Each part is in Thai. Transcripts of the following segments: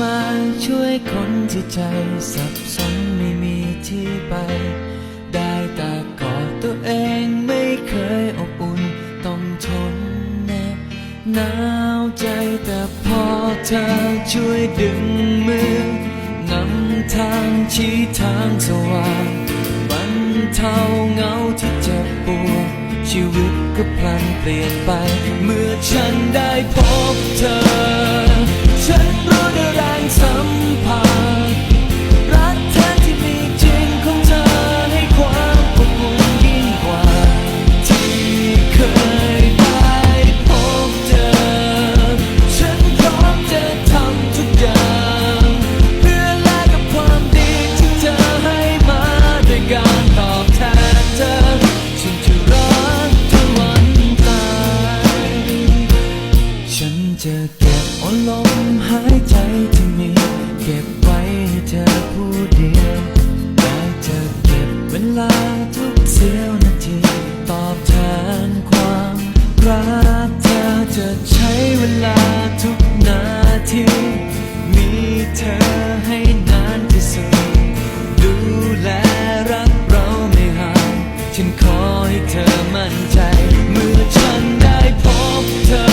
มาช่วยคนที่ใจสับสนไม่มีที่ไป ได้แต่กอดตัวเองไม่เคยอบอุ่นต้องทนแนบหนาวใจแต่พอเธอช่วยดึงมือนำทางชี้ทางสว่างบรรเทาเหงาที่เจ็บปวดชีวิตก็พลันเปลี่ยนไป เมื่อฉันได้พบ เธอผู้เดียวได้จะเก็บเวลาทุกเสี้ยวนาที ตอบแทนความรักเธอจะใช้เวลาทุกนาที มีเธอให้นานที่สุด ดูแลรักเราไม่ห่างฉันขอให้เธอมั่นใจ เมื่อฉันได้พบเธอ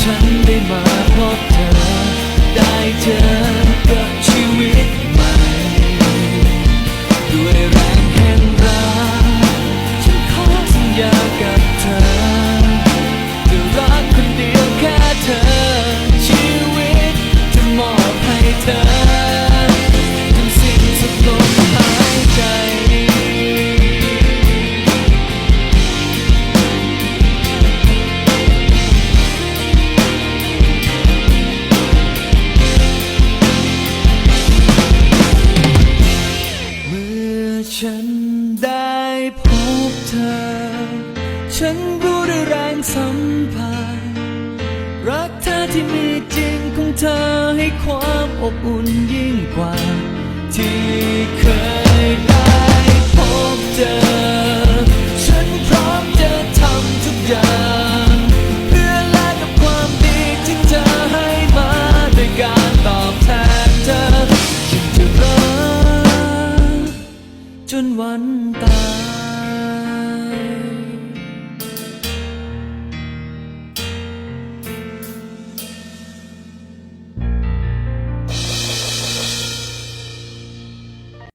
ฉันได้มา ฉันได้พบเธอ ฉันรู้ด้วยแรงสัมผัส รักเธอที่มีจริงของเธอให้ความอบอุ่นยิ่งกว่า ที่เคยได้พบเจอ วันตา